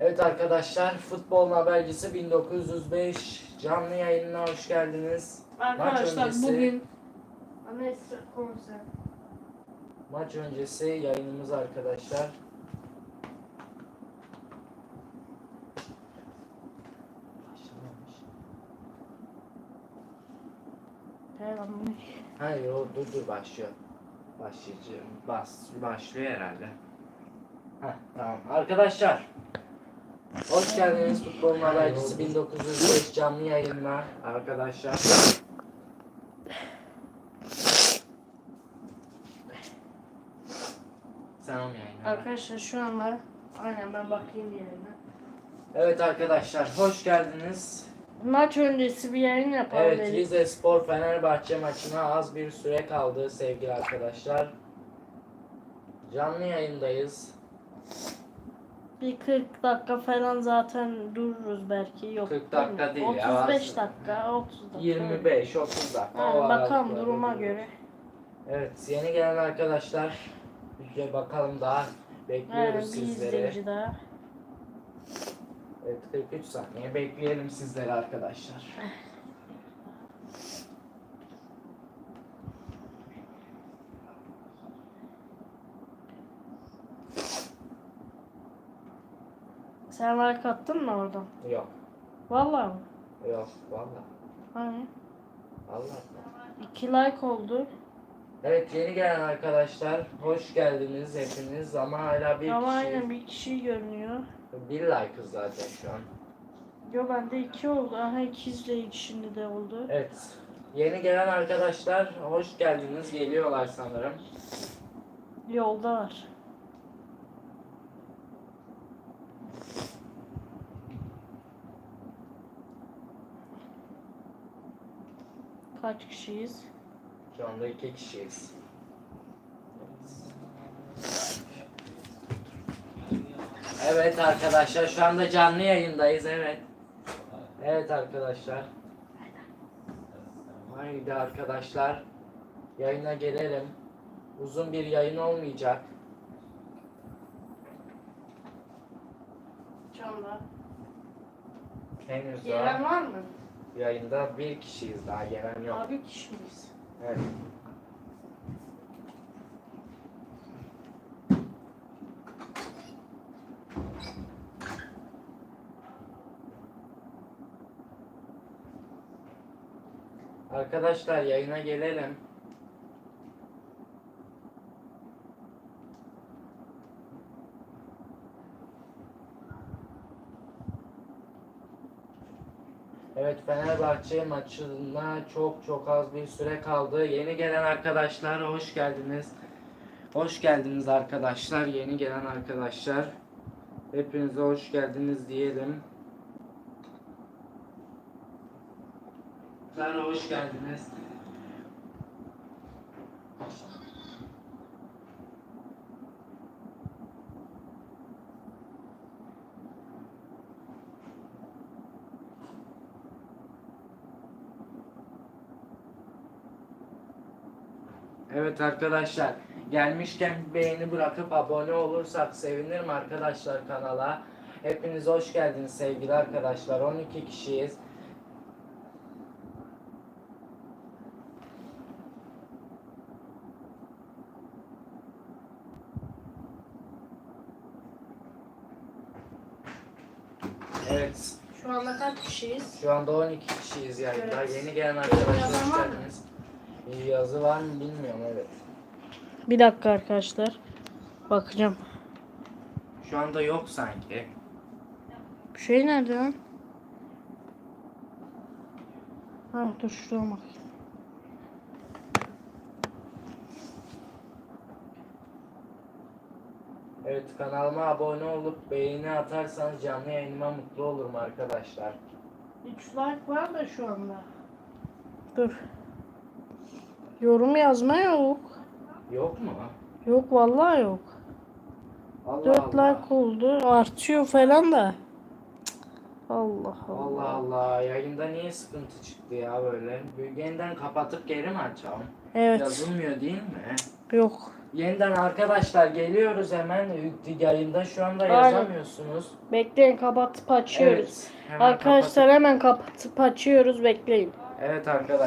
Evet arkadaşlar, Futbol Habercisi 1905 canlı yayınına hoş geldiniz. Arkadaşlar öncesi- bugün Anayasa konser. Maç öncesi yayınımız arkadaşlar. Hayır o dur dur başlıyor. Başlayacağım. Bas, başlıyor herhalde. Heh, tamam. Arkadaşlar. Hoş geldiniz Futbolun Habercisi 1905 canlı yayınına arkadaşlar. Sen onu yayınla. Arkadaşlar şu anda aynen ben bakayım yerine. Evet arkadaşlar hoş geldiniz. Maç öncesi bir yayın yapalım Evet dedik. Rize Spor Fenerbahçe maçına az bir süre kaldı sevgili arkadaşlar. Canlı yayındayız. Bir 40 dakika falan zaten dururuz belki. Yok. 40 dakika değil ya, 35 az- dakika, 30 dakika. 25-30 dakika. Yani o bakalım aralıklarda duruma dururuz. göre. Evet yeni gelen arkadaşlar bir bakalım daha Yani bekliyoruz bir sizleri. izleyici daha. Evet 43 saniye bekleyelim sizleri arkadaşlar. Sen like attın mı oradan? Yok Vallahi mı? yok valla Hani? valla. 2 like oldu. Evet yeni gelen arkadaşlar hoş geldiniz hepiniz ama hala bir Ama kişi aynen bir kişi görünüyor. bir like'ız zaten şu an. Yo bende 2 oldu. Aha 2 izleyici şimdi de oldu. Evet yeni gelen arkadaşlar hoş geldiniz geliyorlar sanırım. Yolda var. Kaç kişiyiz? Şu anda iki kişiyiz. Evet arkadaşlar şu anda canlı yayındayız evet. Evet arkadaşlar. Haydi arkadaşlar. Yayına gelelim. Uzun bir yayın olmayacak. Şu anda. Henüz Gelen daha var mı? Yayında bir kişiyiz daha gelen yok. Abi kişiyiz. Evet. Arkadaşlar yayına gelelim. Evet Fenerbahçe maçına çok çok az bir süre kaldı. Yeni gelen arkadaşlar hoş geldiniz. Hoş geldiniz arkadaşlar. Yeni gelen arkadaşlar. Hepinize hoş geldiniz diyelim. Arkadaşlar hoş geldiniz. Evet arkadaşlar gelmişken beğeni bırakıp abone olursak sevinirim arkadaşlar kanala. Hepiniz hoş geldiniz sevgili arkadaşlar. 12 kişiyiz. Evet. Şu anda kaç kişiyiz? Şu anda 12 kişiyiz yayında. Evet. Yeni gelen arkadaşlar hoş geldiniz. Bir yazı var mı bilmiyorum evet. Bir dakika arkadaşlar. Bakacağım. Şu anda yok sanki. Bu şey nerede lan? Ha dur şuraya bak. Evet kanalıma abone olup beğeni atarsanız canlı yayınıma mutlu olurum arkadaşlar. 3 like var da şu anda. Dur. Yorum yazma yok. Yok mu? Yok vallahi yok. Allah 4 Allah. like oldu. Artıyor falan da. Allah Allah. Allah Allah yayında niye sıkıntı çıktı ya böyle? Yeniden kapatıp geri mi açalım? Evet. Yazılmıyor değil mi? Yok. Yeniden arkadaşlar geliyoruz hemen yayında şu anda Aynen. yazamıyorsunuz. Bekleyin kapatıp açıyoruz. Evet, hemen Arkadaşlar hemen kapatıp açıyoruz bekleyin. Evet arkadaşlar.